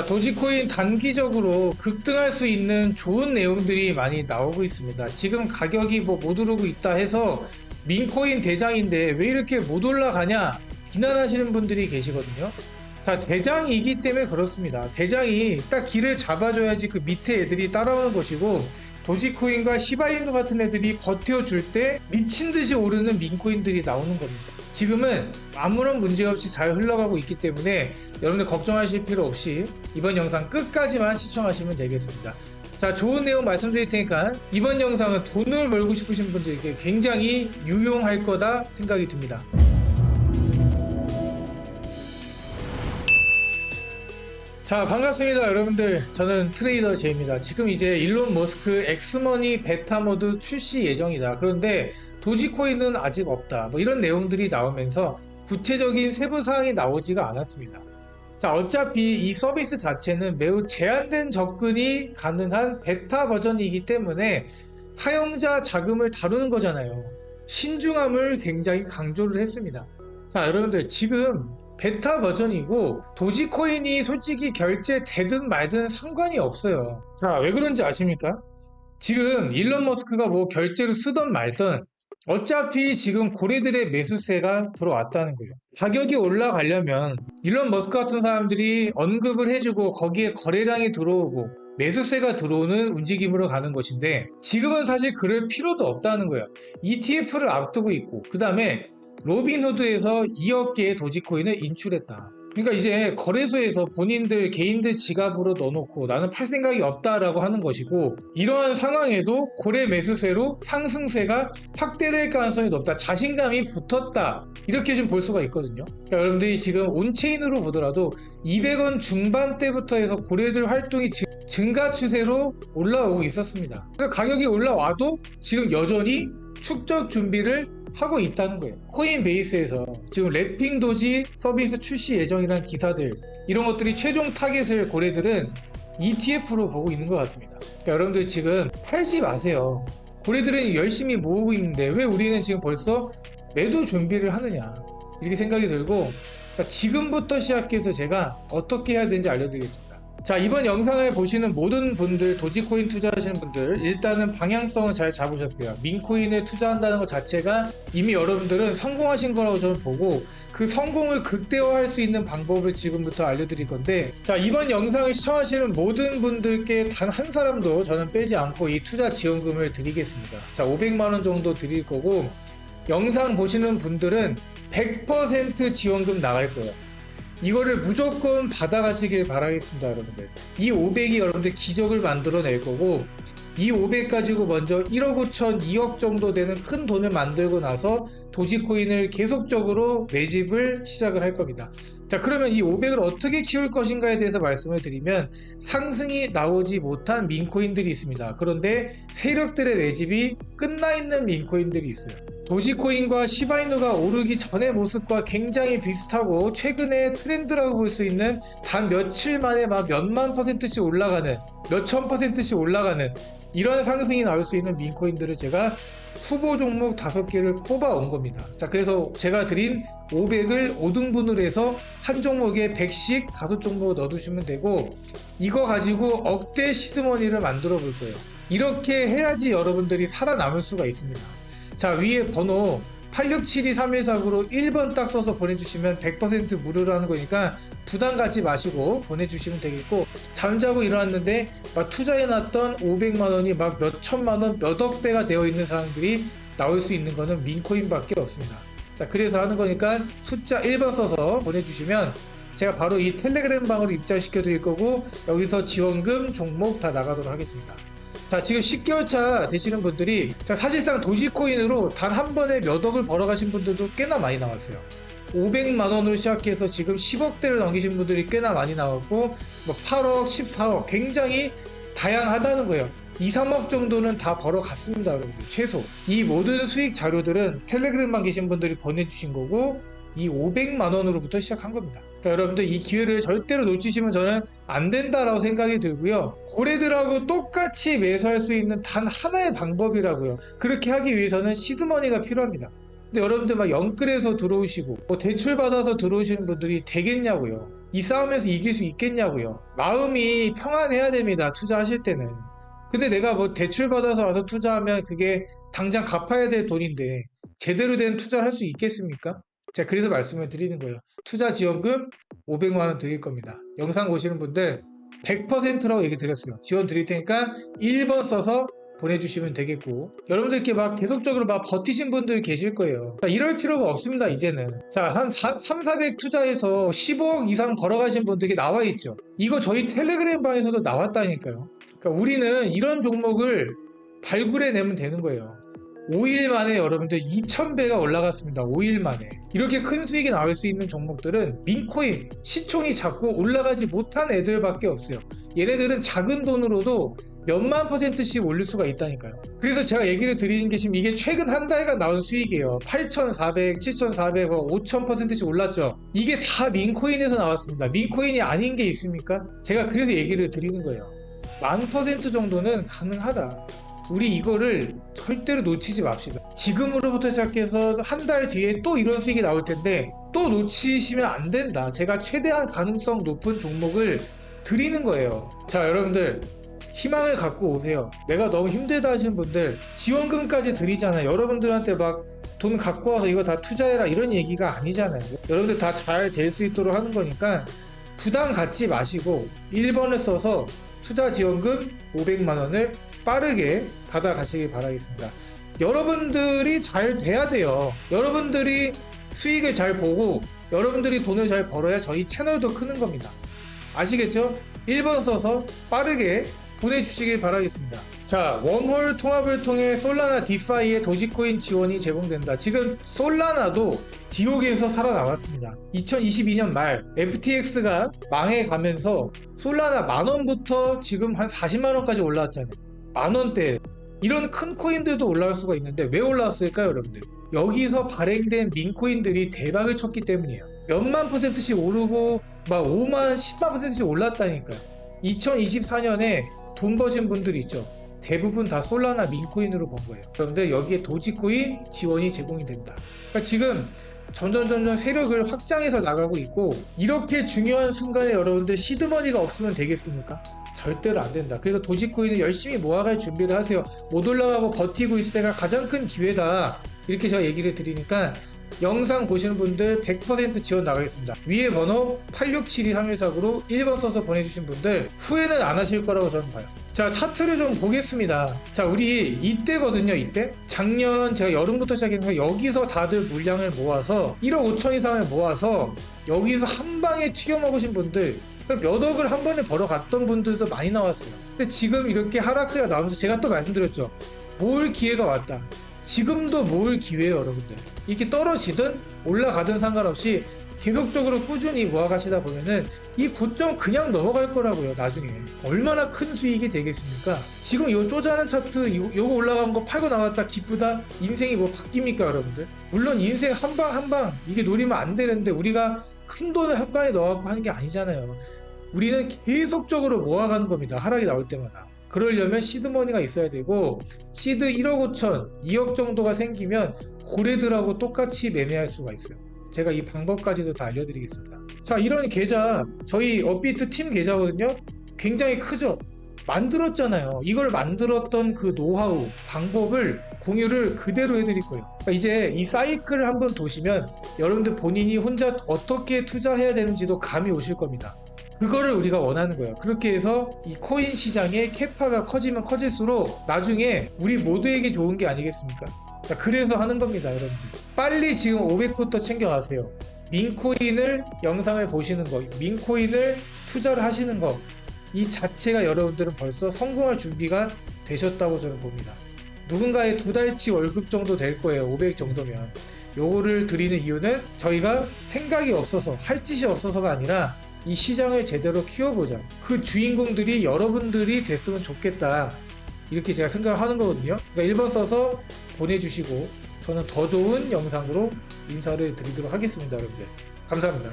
자, 도지코인 단기적으로 급등할 수 있는 좋은 내용들이 많이 나오고 있습니다. 지금 가격이 뭐 못 오르고 있다 해서 민코인 대장인데 왜 이렇게 못 올라가냐 비난하시는 분들이 계시거든요. 자, 대장이기 때문에 그렇습니다. 대장이 딱 길을 잡아줘야지 그 밑에 애들이 따라오는 것이고 도지코인과 시바이누 같은 애들이 버텨줄 때 미친 듯이 오르는 민코인들이 나오는 겁니다. 지금은 아무런 문제 없이 잘 흘러가고 있기 때문에 여러분들 걱정하실 필요 없이 이번 영상 끝까지만 시청하시면 되겠습니다. 자, 좋은 내용 말씀드릴 테니까 이번 영상은 돈을 벌고 싶으신 분들에게 굉장히 유용할 거다 생각이 듭니다. 자 반갑습니다 여러분들 저는 트레이더 제입니다 지금 이제 일론 머스크 엑스머니 베타 모드 출시 예정이다 그런데 도지코인은 아직 없다 뭐 이런 내용들이 나오면서 구체적인 세부 사항이 나오지가 않았습니다 자 어차피 이 서비스 자체는 매우 제한된 접근이 가능한 베타 버전이기 때문에 사용자 자금을 다루는 거잖아요 신중함을 굉장히 강조를 했습니다 자 여러분들 지금 베타 버전이고 도지코인이 솔직히 결제되든 말든 상관이 없어요. 자, 왜 그런지 아십니까? 지금 일론 머스크가 뭐 결제로 쓰던 말든 어차피 지금 고래들의 매수세가 들어왔다는 거예요. 가격이 올라가려면 일론 머스크 같은 사람들이 언급을 해주고 거기에 거래량이 들어오고 매수세가 들어오는 움직임으로 가는 것인데 지금은 사실 그럴 필요도 없다는 거예요. ETF를 앞두고 있고 그 다음에 로빈후드에서 2억 개의 도지코인을 인출했다. 그러니까 이제 거래소에서 본인들 개인들 지갑으로 넣어놓고 나는 팔 생각이 없다라고 하는 것이고 이러한 상황에도 고래 매수세로 상승세가 확대될 가능성이 높다. 자신감이 붙었다. 이렇게 좀 볼 수가 있거든요. 그러니까 여러분들이 지금 온체인으로 보더라도 200원 중반대부터 해서 고래들 활동이 증- 증가 추세로 올라오고 있었습니다. 그래서 가격이 올라와도 지금 여전히 축적 준비를 하고 있다는 거예요. 코인 베이스에서 지금 랩핑 도지 서비스 출시 예정이란 기사들 이런 것들이 최종 타겟을 고래들은 ETF로 보고 있는 것 같습니다. 그러니까 여러분들 지금 팔지 마세요. 고래들은 열심히 모으고 있는데 왜 우리는 지금 벌써 매도 준비를 하느냐 이렇게 생각이 들고 자, 지금부터 시작해서 제가 어떻게 해야 되는지 알려드리겠습니다. 자 이번 영상을 보시는 모든 분들 도지코인 투자하시는 분들 일단은 방향성을 잘 잡으셨어요. 민코인에 투자한다는 것 자체가 이미 여러분들은 성공하신 거라고 저는 보고 그 성공을 극대화할 수 있는 방법을 지금부터 알려드릴 건데 자 이번 영상을 시청하시는 모든 분들께 단 한 사람도 저는 빼지 않고 이 투자 지원금을 드리겠습니다. 자 500만원 정도 드릴 거고 영상 보시는 분들은 100% 지원금 나갈 거예요 이거를 무조건 받아가시길 바라겠습니다, 여러분들. 이 500이 여러분들 기적을 만들어낼 거고, 이 500 가지고 먼저 1억 5천, 2억 정도 되는 큰 돈을 만들고 나서 도지코인을 계속적으로 매집을 시작을 할 겁니다. 자, 그러면 이 500을 어떻게 키울 것인가에 대해서 말씀을 드리면 상승이 나오지 못한 민코인들이 있습니다. 그런데 세력들의 매집이 끝나 있는 민코인들이 있어요. 도지코인과 시바이누가 오르기 전의 모습과 굉장히 비슷하고 최근의 트렌드라고 볼 수 있는 단 며칠 만에 막 몇만 퍼센트씩 올라가는 몇천 퍼센트씩 올라가는 이런 상승이 나올 수 있는 민코인들을 제가 후보 종목 다섯 개를 뽑아 온 겁니다. 자, 그래서 제가 드린 500을 5등분을 해서 한 종목에 100씩 다섯 종목 넣어두시면 되고 이거 가지고 억대 시드머니를 만들어 볼 거예요. 이렇게 해야지 여러분들이 살아남을 수가 있습니다. 자 위에 번호 86723149로 1번 딱 써서 보내주시면 100% 무료라는 거니까 부담 갖지 마시고 보내주시면 되겠고 잠자고 일어났는데 막 투자해놨던 500만 원이 막 몇천만 원 몇억 배가 되어 있는 사람들이 나올 수 있는 거는 민코인밖에 없습니다. 자 그래서 하는 거니까 숫자 1번 써서 보내주시면 제가 바로 이 텔레그램 방으로 입장시켜 드릴 거고 여기서 지원금 종목 다 나가도록 하겠습니다 자 지금 10개월 차 되시는 분들이 자, 사실상 도지코인으로 단 한 번에 몇 억을 벌어가신 분들도 꽤나 많이 나왔어요. 500만 원으로 시작해서 지금 10억대를 넘기신 분들이 꽤나 많이 나왔고 뭐 8억 14억 굉장히 다양하다는 거예요. 2, 3억 정도는 다 벌어갔습니다 여러분들. 최소. 이 모든 수익 자료들은 텔레그램만 계신 분들이 보내주신 거고 이 500만 원으로부터 시작한 겁니다. 그러니까 여러분들 이 기회를 절대로 놓치시면 저는 안 된다라고 생각이 들고요. 고래들하고 똑같이 매수할 수 있는 단 하나의 방법이라고요. 그렇게 하기 위해서는 시드머니가 필요합니다. 근데 여러분들 막 영끌에서 들어오시고 뭐 대출 받아서 들어오시는 분들이 되겠냐고요. 이 싸움에서 이길 수 있겠냐고요. 마음이 평안해야 됩니다. 투자하실 때는. 근데 내가 뭐 대출 받아서 와서 투자하면 그게 당장 갚아야 될 돈인데 제대로 된 투자를 할 수 있겠습니까? 제가 그래서 말씀을 드리는 거예요. 투자 지원금 500만 원 드릴 겁니다. 영상 보시는 분들 100%라고 얘기 드렸어요. 지원 드릴 테니까 1번 써서 보내주시면 되겠고 여러분들께 막 계속적으로 막 버티신 분들 계실 거예요. 자, 이럴 필요가 없습니다. 이제는 자한 3, 400 투자해서 15억 이상 벌어가신 분들이 나와 있죠. 이거 저희 텔레그램 방에서도 나왔다니까요. 그러니까 우리는 이런 종목을 발굴해내면 되는 거예요. 5일 만에 여러분들 2,000배가 올라갔습니다. 5일 만에. 이렇게 큰 수익이 나올 수 있는 종목들은 민코인, 시총이 자꾸 올라가지 못한 애들밖에 없어요. 얘네들은 작은 돈으로도 몇만 퍼센트씩 올릴 수가 있다니까요. 그래서 제가 얘기를 드리는 게 지금 이게 최근 한 달간 나온 수익이에요. 8,400, 7,400, 5,000%씩 올랐죠. 이게 다 민코인에서 나왔습니다. 민코인이 아닌 게 있습니까? 제가 그래서 얘기를 드리는 거예요. 만 퍼센트 정도는 가능하다. 우리 이거를 절대로 놓치지 맙시다. 지금으로부터 시작해서 한 달 뒤에 또 이런 수익이 나올 텐데 또 놓치시면 안 된다. 제가 최대한 가능성 높은 종목을 드리는 거예요. 자, 여러분들 희망을 갖고 오세요. 내가 너무 힘들다 하시는 분들 지원금까지 드리잖아요. 여러분들한테 막 돈 갖고 와서 이거 다 투자해라 이런 얘기가 아니잖아요. 여러분들 다 잘 될 수 있도록 하는 거니까 부담 갖지 마시고 1번을 써서 투자 지원금 500만 원을 빠르게 받아가시기 바라겠습니다. 여러분들이 잘 돼야 돼요. 여러분들이 수익을 잘 보고 여러분들이 돈을 잘 벌어야 저희 채널도 크는 겁니다. 아시겠죠? 1번 써서 빠르게 보내주시길 바라겠습니다. 자, 웜홀 통합을 통해 솔라나 디파이의 도지코인 지원이 제공된다. 지금 솔라나도 지옥에서 살아남았습니다. 2022년 말 FTX가 망해가면서 솔라나 만원부터 지금 한 40만원까지 올라왔잖아요. 만 원대. 이런 큰 코인들도 올라갈 수가 있는데 왜 올라왔을까요, 여러분들? 여기서 발행된 민코인들이 대박을 쳤기 때문이에요. 몇만 퍼센트씩 오르고 막 5만, 10만 퍼센트씩 올랐다니까요. 2024년에 돈 버신 분들 있죠. 대부분 다 솔라나 민코인으로 번 거예요. 그런데 여기에 도지코인 지원이 제공이 된다. 그러니까 지금 점점 점점 세력을 확장해서 나가고 있고 이렇게 중요한 순간에 여러분들 시드머니가 없으면 되겠습니까? 절대로 안 된다. 그래서 도지코인을 열심히 모아갈 준비를 하세요. 못 올라가고 버티고 있을 때가 가장 큰 기회다. 이렇게 제가 얘기를 드리니까 영상 보시는 분들 100% 지원 나가겠습니다. 위에 번호 86723149로 1번 써서 보내주신 분들 후회는 안 하실 거라고 저는 봐요. 자, 차트를 좀 보겠습니다. 자, 우리 이때거든요, 이때. 작년 제가 여름부터 시작해서 여기서 다들 물량을 모아서 1억 5천 이상을 모아서 여기서 한 방에 튀겨 먹으신 분들 몇 억을 한 번에 벌어갔던 분들도 많이 나왔어요. 근데 지금 이렇게 하락세가 나오면서 제가 또 말씀드렸죠. 모을 기회가 왔다. 지금도 모을 기회예요, 여러분들. 이렇게 떨어지든 올라가든 상관없이 계속적으로 꾸준히 모아가시다 보면은 이 고점 그냥 넘어갈 거라고요, 나중에. 얼마나 큰 수익이 되겠습니까? 지금 이 쪼잔한 차트, 요, 요거 올라간 거 팔고 나왔다, 기쁘다? 인생이 뭐 바뀝니까, 여러분들? 물론 인생 한 방 한 방, 이게 노리면 안 되는데 우리가 큰 돈을 한 방에 넣어갖고 하는 게 아니잖아요. 우리는 계속적으로 모아가는 겁니다. 하락이 나올 때마다. 그러려면 시드머니가 있어야 되고 시드 1억 5천, 2억 정도가 생기면 고래들하고 똑같이 매매할 수가 있어요. 제가 이 방법까지도 다 알려드리겠습니다. 자, 이런 계좌 저희 업비트 팀 계좌거든요. 굉장히 크죠. 만들었잖아요. 이걸 만들었던 그 노하우, 방법을 공유를 그대로 해드릴 거예요. 그러니까 이제 이 사이클을 한번 도시면 여러분들 본인이 혼자 어떻게 투자해야 되는지도 감이 오실 겁니다. 그거를 우리가 원하는 거예요. 그렇게 해서 이 코인 시장의 캐파가 커지면 커질수록 나중에 우리 모두에게 좋은 게 아니겠습니까? 자, 그래서 하는 겁니다, 여러분들. 빨리 지금 500부터 챙겨가세요. 민코인을 영상을 보시는 거, 민코인을 투자를 하시는 거, 이 자체가 여러분들은 벌써 성공할 준비가 되셨다고 저는 봅니다. 누군가의 두 달치 월급 정도 될 거예요. 500 정도면. 요거를 드리는 이유는 저희가 생각이 없어서, 할 짓이 없어서가 아니라 이 시장을 제대로 키워보자. 그 주인공들이 여러분들이 됐으면 좋겠다. 이렇게 제가 생각을 하는 거거든요. 그러니까 1번 써서 보내주시고 저는 더 좋은 영상으로 인사를 드리도록 하겠습니다, 여러분들. 감사합니다.